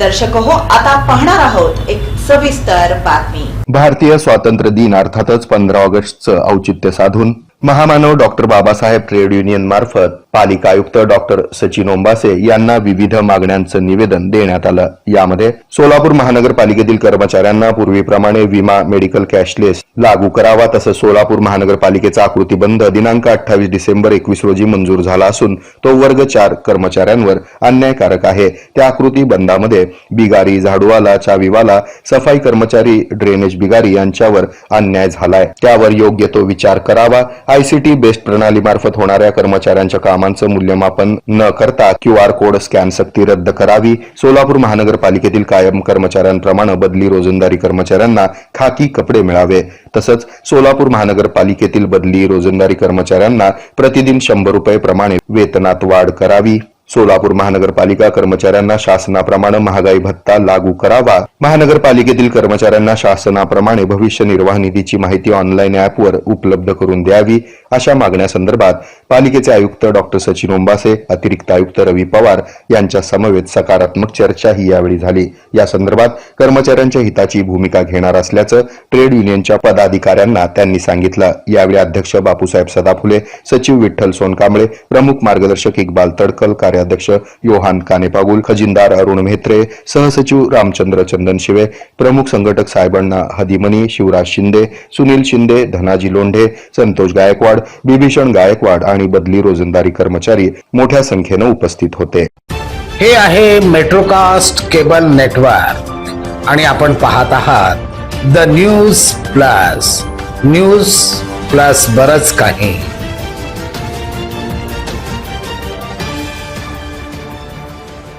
दर्शक हो आता पाहणार आहोत एक सविस्तर बातमी. भारतीय स्वातंत्र्य दिन अर्थातच पंधरा ऑगस्टचं औचित्य साधून महामानव डॉक्टर बाबासाहेब ट्रेड युनियन मार्फत पालिका आयुक्त डॉक्टर सचिन ओंबासे यांना विविध मागण्यांचं निवेदन देण्यात आलं. यामध्ये सोलापूर महानगरपालिकेतील कर्मचाऱ्यांना पूर्वीप्रमाणे विमा मेडिकल कॅशलेस लागू करावा तसंच सोलापूर महानगरपालिकेचा आकृतीबंध दिनांक अठ्ठावीस डिसेंबर एकवीस रोजी मंजूर झाला असून तो वर्ग चार कर्मचाऱ्यांवर अन्यायकारक आहे. त्या आकृती बंदामध्ये बिगारी झाडूवाला चावीवाला सफाई कर्मचारी ड्रेनेज बिगारी यांच्यावर अन्याय झालाय. त्यावर योग्य तो विचार करावा आयसीटी बेस्ड प्रणालीमार्फत होणाऱ्या कर्मचाऱ्यांच्या कामांचं मूल्यमापन न करता क्यू आर कोड स्कॅन सक्ती रद्द करावी. सोलापूर महानगरपालिकेतील कायम कर्मचाऱ्यांप्रमाणे बदली रोजंदारी कर्मचाऱ्यांना खाकी कपडे मिळावे. तसंच सोलापूर महानगरपालिकेतील बदली रोजंदारी कर्मचाऱ्यांना प्रतिदिन शंभर रुपये प्रमाणे वेतनात वाढ करावी. सोलापूर महानगरपालिका कर्मचाऱ्यांना शासनाप्रमाणे महागाई भत्ता लागू करावा. महानगरपालिकेतील कर्मचाऱ्यांना शासनाप्रमाणे भविष्य निर्वाह निधीची माहिती ऑनलाईन ॲपवर उपलब्ध करून द्यावी अशा मागण्यासंदर्भात पालिकेचे आयुक्त डॉक्टर सचिन ओंबासे अतिरिक्त आयुक्त रवी पवार यांच्या समवेत सकारात्मक चर्चाही यावेळी झाली. या संदर्भात कर्मचाऱ्यांच्या हिताची भूमिका घेणार असल्याचं ट्रेड युनियनच्या पदाधिकाऱ्यांना त्यांनी सांगितलं. यावेळी अध्यक्ष बापूसाहेब सदाफुले सचिव विठ्ठल सोनकांबळे प्रमुख मार्गदर्शक इक्बाल तडकल कार्य कार्याध्यक्ष योहान कानेपागुल खजिनदार अरुण म्हेत्रे सहसचिव रामचंद्र चंदन शिवे प्रमुख संघटक साहेबांना हदिमनी शिवराज शिंदे सुनील शिंदे धनाजी लोंढे संतोष गायकवाड बिभीषण गायकवाड आणि बदली रोजंदारी कर्मचारी मोठ्या संख्येनं उपस्थित होते. हे आहे मेट्रोकास्ट केबल नेटवर्क आणि आपण पाहत आहात the news plus. News plus बरच काही.